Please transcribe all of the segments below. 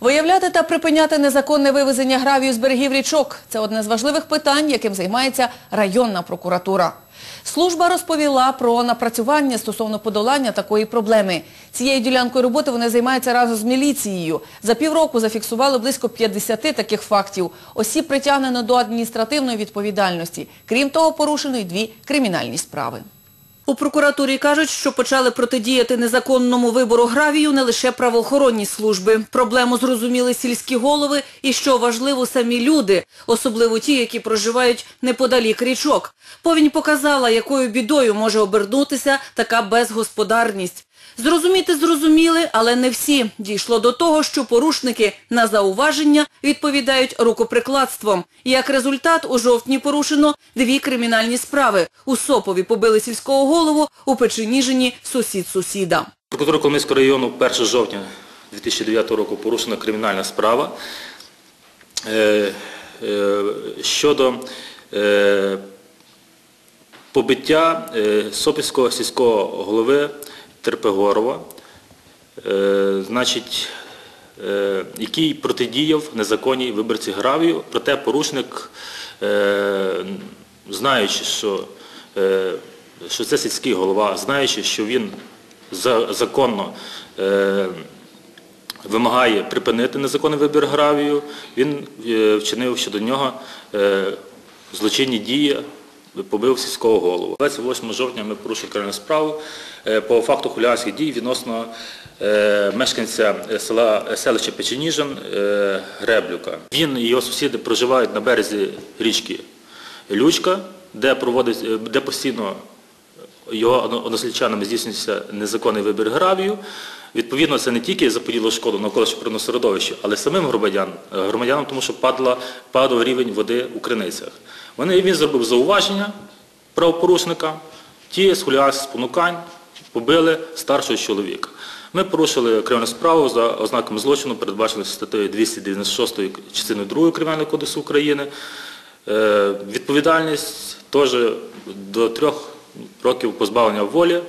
Виявляти та припиняти незаконне вивезення гравію з берегів річок – це одне з важливих питань, яким займається районна прокуратура. Служба розповіла про напрацювання стосовно подолання такої проблеми. Цією ділянкою роботи вони займаються разом з міліцією. За півроку зафіксували близько 50 таких фактів. Осіб притягнено до адміністративної відповідальності. Крім того, порушено й дві кримінальні справи. У прокуратурі кажуть, що почали протидіяти незаконному вибору гравію не лише правоохоронні служби. Проблему зрозуміли сільські голови і, що важливо, самі люди, особливо ті, які проживають неподалік річок. Повінь показала, якою бідою може обернутися така безгосподарність. Зрозуміти зрозуміли, але не всі. Дійшло до того, що порушники на зауваження відповідають рукоприкладством. Як результат, у жовтні порушено дві кримінальні справи. У Сопові побили сільського голову, у Печеніжині сусід сусіда. Прокуратура Коломийського району 1 жовтня 2009 року порушена кримінальна справа е, е, щодо е, побиття е, Сопівського сільського голови Терпегорова, е, значить, е, який протидіяв незаконній виборці гравію, проте порушник, е, знаючи, що, що це сільський голова, знаючи, що він законно вимагає припинити незаконний вибір гравію, він вчинив щодо нього злочинні дії, побив сільського голову. 28 жовтня ми порушили кримінальну справу е, по факту хуліганських дій відносно е, мешканця села селища Печеніжин е, Греблюка. Він і його сусіди проживають на березі річки Лючка, де проводить, е, де постійно його односельчанами здійснюється незаконний вибір гравію. Відповідно, це не тільки заподіло шкоду навколишньому природному середовищу, але самим громадян, громадянам, тому що падала, падав рівень води у криницях. Вони, він зробив зауваження правопорушника, ті з хуліганських спонукань побили старшого чоловіка. Ми порушили кримінальну справу за ознаками злочину, передбачено статтею 296 частиною 2 Кримінального кодексу України. Е, Відповідальність теж до трьох років позбавлення волі.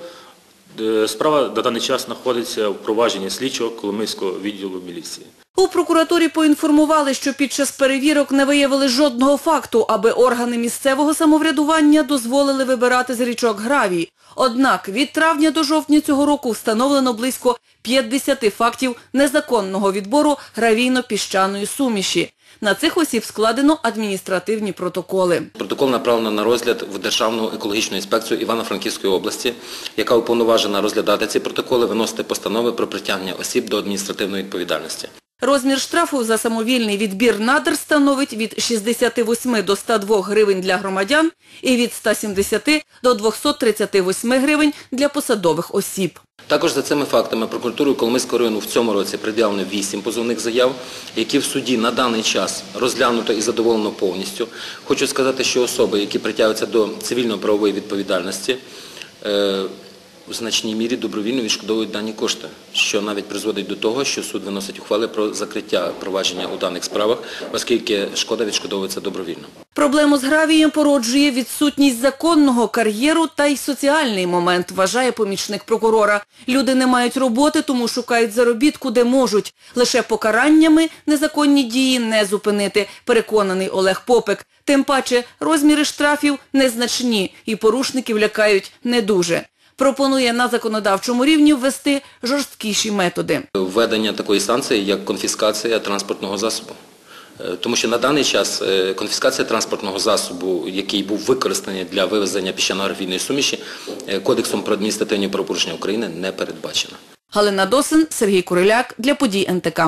Е, Справа на даний час знаходиться в провадженні слідчого Коломийського відділу міліції. У прокуратурі поінформували, що під час перевірок не виявили жодного факту, аби органи місцевого самоврядування дозволили вибирати з річок гравій. Однак від травня до жовтня цього року встановлено близько 50 фактів незаконного відбору гравійно-піщаної суміші. На цих осіб складено адміністративні протоколи. Протокол направлено на розгляд в Державну екологічну інспекцію Івано-Франківської області, яка уповноважена розглядати ці протоколи, виносити постанови про притягнення осіб до адміністративної відповідальності. Розмір штрафу за самовільний відбір надр становить від 68 до 102 гривень для громадян і від 170 до 238 гривень для посадових осіб. Також за цими фактами прокуратурою Коломийського району в цьому році пред'явлено 8 позовних заяв, які в суді на даний час розглянуто і задоволено повністю. Хочу сказати, що особи, які притягуються до цивільно-правової відповідальності, е, в значній мірі добровільно відшкодовують дані кошти, що навіть призводить до того, що суд виносить ухвали про закриття провадження у даних справах, оскільки шкода відшкодовується добровільно. Проблему з гравієм породжує відсутність законного кар'єру та й соціальний момент, вважає помічник прокурора. Люди не мають роботи, тому шукають заробітку, де можуть. Лише покараннями незаконні дії не зупинити, переконаний Олег Попик. Тим паче розміри штрафів незначні і порушників лякають не дуже. Пропонує на законодавчому рівні ввести жорсткіші методи. Введення такої санкції, як конфіскація транспортного засобу. Е, Тому що на даний час е, конфіскація транспортного засобу, який був використаний для вивезення піщано-графійної суміші, е, Кодексом про адміністративні правопорушення України не передбачена. Галина Досин, Сергій Куриляк для подій НТК.